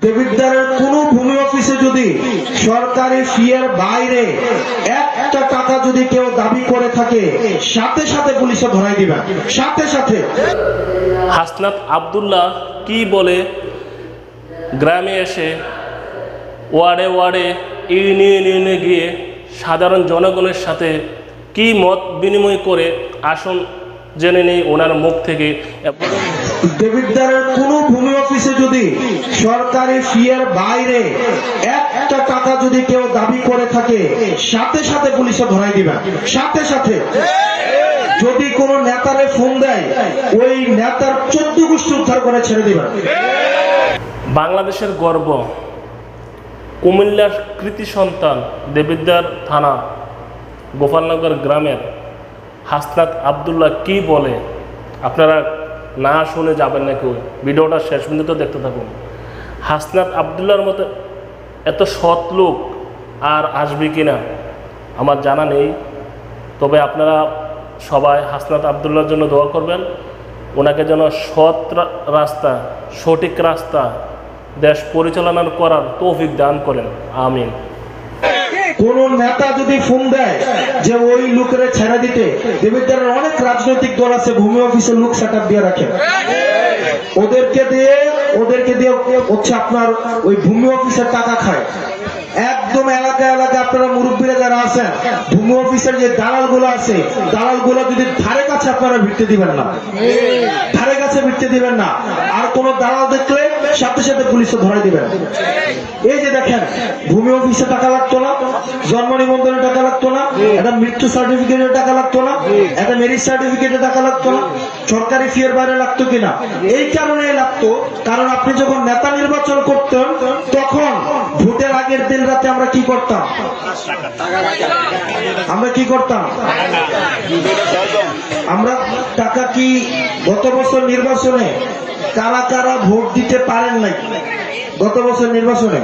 দেবিদ্বারের কোন ভূমি অফিসে যদি সরকারি ফিয়ের বাইরে একটা টাকা যদি কেউ দাবি করে থাকে, সাথে সাথে পুলিশে ধরাই দিবেন সাথে সাথে। হাসনাত আবদুল্লাহ কি বলে? গ্রামে এসে ওয়ার্ডে ওয়ার্ডে ইউনিয়ন ইউনিয়নে গিয়ে সাধারণ জনগণের সাথে কি মত বিনিময় করে আসুন, জেনে নেই ওনার মুখ থেকে। দেবিদ্বারের কোন ভূমি অফিসে যদি সরকারি ফিয়ের বাইরে একটা টাকা যদি কেউ দাবি করে থাকে, সাথে সাথে পুলিশে ধরাই দিবেন সাথে সাথে। যদি কোন নেতারে ফোন দেয়, ওই নেতার চোদ্দ গোষ্ঠী উদ্ধার করে ছেড়ে দিবেন বাংলাদেশের গর্ব, কুমিল্লার কৃতি সন্তান দেবিদ্যার থানা, গোপালনগর গ্রামের হাসনাত আবদুল্লাহ কি বলে? আপনারা না শুনে যাবেন না কেউ। ভিডিওটা শেষ পর্যন্ত দেখতে থাকুন। হাসনাত আবদুল্লার মতো এত সৎ লোক আর আসবে কি না, আমার জানা নেই। তবে আপনারা সবাই হাসনাত আবদুল্লার জন্য দোয়া করবেন। ওনাকে যেন সৎ রাস্তা, সঠিক রাস্তা দেশ পরিচালনা করার তৌফিক দান করেন। আমিন। কোন নেতা যদি ফোন দেয় যে ওই লোকের ছেড়ে দিতে দেবিদ্বারের অনেক রাজনৈতিক দল আছে, ভূমি অফিসে লোক সেট দিয়ে রাখে। ওদেরকে দিয়ে ওদেরকে দিয়ে হচ্ছে আপনার ওই ভূমি অফিসের টাকা খায়। একদম এলাকা এলাকা আপনারা মুরব্বীরা যারা আছেন, ভূমি অফিসের যে দালালগুলো আছে দালালগুলো যদি ধারে কাছে আপনারা ভিড়তে দিবেন না। ধারে কাছে ভিড়তে দিবেন না। আর কোন দালাল দেখলে সাথে সাথে পুলিশে ধরে দিবেন। এই যে দেখেন, ভূমি অফিসে টাকা লাগতো না, জন্ম নিবন্ধনে টাকা লাগতো না, একটা মৃত্যু সার্টিফিকেটের টাকা লাগতো না, একটা মেরিট সার্টিফিকেটের টাকা লাগতো না, সরকারি ফিয়ের বাইরে লাগতো কিনা? এই কারণে লাগতো, কারণ আপনি যখন নেতা নির্বাচন করতেন, তখন ভোটের আগের দিন রাতে আমরা কি করতাম? আমরা কি করতাম? আমরা টাকা কি গত বছর নির্বাচনে কারা কারা ভোট দিতে পারেন নাই? গত বছর নির্বাচনে?